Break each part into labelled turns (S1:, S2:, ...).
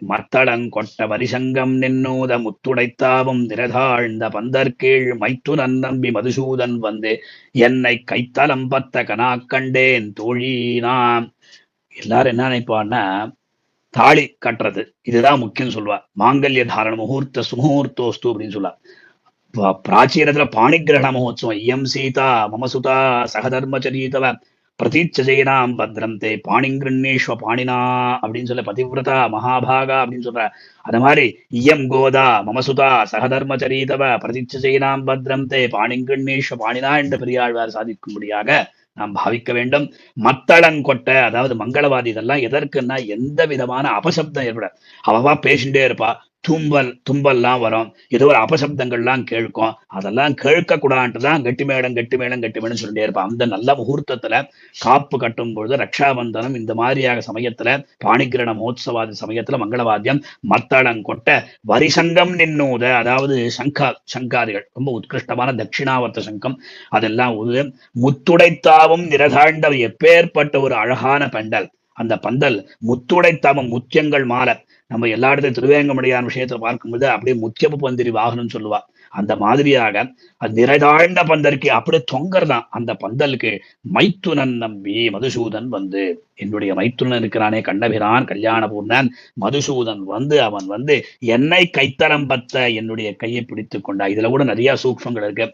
S1: மத்தளங்கொட்ட வரிசங்கம் நின்னோத முத்துடைத்தாவும் திரதாழ்ந்த பந்தற்கீழ் மைத்துனன் நம்பி மதுசூதன் வந்து என்னை கைத்தலம் பத்த கனா கண்டேன் தோழீனாம். எல்லாரும் என்ன நினைப்பான்னா தாலி கட்டுறது. இதுதான் முக்கியம் சொல்லுவா. மாங்கல்ய தாரண முகூர்த்த சுமுகூர்த்தோஸ்து அப்படின்னு சொல்லுவா. பிராச்சீனத்துல பாணிகிரகண மகோத்சவம். இயம் சீதா மமசுதா சகதர்மச்சரீதவ பிரதீட்சஜெயினாம் பத்ரம் தே பாணிங்கிருண்ணேஸ்வ பாணினா அப்படின்னு சொல்ல பதிவிரதா மகாபாகா அப்படின்னு சொல்ற. அது மாதிரி இயம் கோதா மமசுதா சகதர்மச்சரீதவ பிரதீட்சஜெயினாம் பத்ரம் தே பாணிங்கிருண்ணேஸ்வ பாணினா என்று பெரியாழ்வார் சாதிக்கும்படியாக நாம் பாவிக்க வேண்டும். மத்தளங்கொட்ட அதாவது மங்களவாதி இதெல்லாம் எதற்குன்னா எந்த விதமான அபசப்தம் ஏற்பட அவவா பேசிட்டே இருப்பா. தும்பல் தும்பல்லாம் வரும். ஏதோ ஒரு அபசப்தங்கள்லாம் கேட்கும். அதெல்லாம் கேட்க கூடாதுன்ட்டு தான் கெட்டி மேடம் கெட்டி மேடம் கெட்டி மேடம் சொல்லிட்டே இருப்பான். அந்த நல்ல முகூர்த்தத்துல காப்பு கட்டும் பொழுது ரக்ஷாபந்தனம் இந்த மாதிரியாக சமயத்துல பாணிகிரண மகோத்சவாதி சமயத்துல மங்களவாத்தியம் மத்தளங்கொட்ட வரிசங்கம் நின்னூத. அதாவது சங்கா சங்காதிகள். ரொம்ப உத்கிருஷ்டமான தட்சிணாவர்த்த சங்கம். அதெல்லாம் உது முத்துடைத்தாவும் நிறதாண்ட எப்பேற்பட்ட ஒரு அழகான பண்டல். அந்த பந்தல் முத்துடைத்தாவும் முத்தியங்கள் மாலை. நம்ம எல்லா இடத்தையும் திருவேங்கமடையான் விஷயத்துல பார்க்கும்போது அப்படியே முத்தியப்பு பந்திரி வாகனம்னு சொல்லுவா. அந்த மாதிரியாக அது நிறைதாழ்ந்த பந்தருக்கு அப்படியே தொங்கறதான் அந்த பந்தலுக்கு மைத்துனன் நம்பி மதுசூதன் வந்து என்னுடைய மைத்துனன் இருக்கிறானே கண்ணபிரான் கல்யாணபூர்ணன் மதுசூதன் வந்து அவன் வந்து என்னை கைத்தரம் பத்த என்னுடைய கையை பிடித்து கொண்டா. இதுல கூட நிறைய சூக்ஷங்கள் இருக்கு.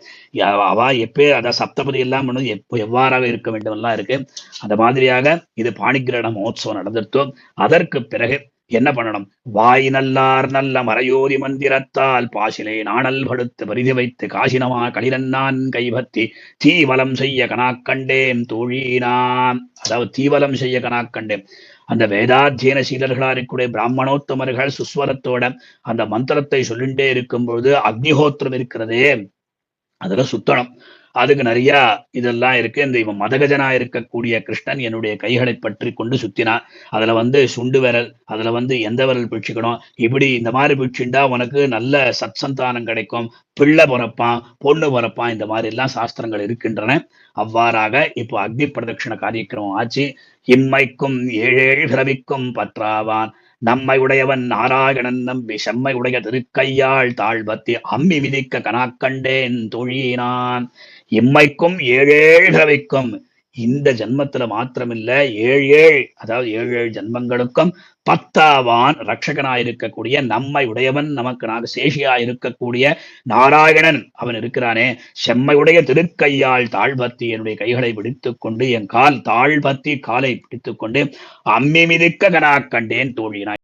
S1: அவ எப்பே அதான் சப்தபதி எல்லாம் பண்ணது எப்போ எவ்வாறாக இருக்க வேண்டும் எல்லாம் இருக்கு. அந்த மாதிரியாக இது பாணிகிரண மகோத்சவம் நடந்திருத்தோம். அதற்கு பிறகு என்ன பண்ணணும்? வாய் நல்லார் நல்ல மறையோதி மந்திரத்தால் பாசிலே நாணல் படுத்து பரிதி வைத்து காசினமா களிரன்னான் கைபத்தி தீவலம் செய்ய கணாக்கண்டேன் தோழினான் அதாவது தீவலம் செய்ய கணாக்கண்டேன் அந்த வேதாத்தியன சீலர்களா இருக்கக்கூடிய பிராமணோத்தமர்கள் சுஸ்வரத்தோட அந்த மந்திரத்தை சொல்லிண்டே இருக்கும் பொழுது அக்னிஹோத்திரம் இருக்கிறதே. அதுல சுத்தணும். அதுக்கு நிறைய இதெல்லாம் இருக்கு. இந்த இவன் மதகஜனா இருக்கக்கூடிய கிருஷ்ணன் என்னுடைய கைகளை பற்றி கொண்டு சுத்தினான். அதுல வந்து சுண்டு விரல் அதுல வந்து எந்த விரல் பிடிச்சுக்கணும்? இப்படி இந்த மாதிரி பிடிச்சுண்டா உனக்கு நல்ல சத்சந்தானம் கிடைக்கும். பிள்ளை பிறப்பான் பொண்ணு பிறப்பான் இந்த மாதிரி எல்லாம் சாஸ்திரங்கள் இருக்கின்றன. அவ்வாறாக இப்போ அக்னி பிரதட்சிண காரியக்கிரமம் ஆச்சு. இம்மைக்கும் ஏழேழு பிறவிக்கும் பற்றாவான். நம்மை உடையவன் நாராயணன் நம்பி செம்மை உடைய திருக்கையாள் தாழ்பத்தி அம்மி விதிக்க கனாக்கண்டேன் தொழியினான் இம்மைக்கும் ஏழேழு பிறவிக்கும் இந்த ஜென்மத்துல மாத்திரமில்ல ஏழு ஏழு அதாவது ஏழு ஏழு ஜென்மங்களுக்கும் பத்தாவான் ரட்சகனாய் இருக்கக்கூடிய நம்மை உடையவன் நமக்கு நாக சேஷியா இருக்கக்கூடிய நாராயணன் அவன் இருக்கிறானே. செம்மையுடைய திருக்கையால் தாழ்பத்தி என்னுடைய கைகளை பிடித்துக் கொண்டு என் கால் தாழ்பத்தி காலை பிடித்து கொண்டு அம்மி மிதிக்க கனா கண்டேன் தோழினாய்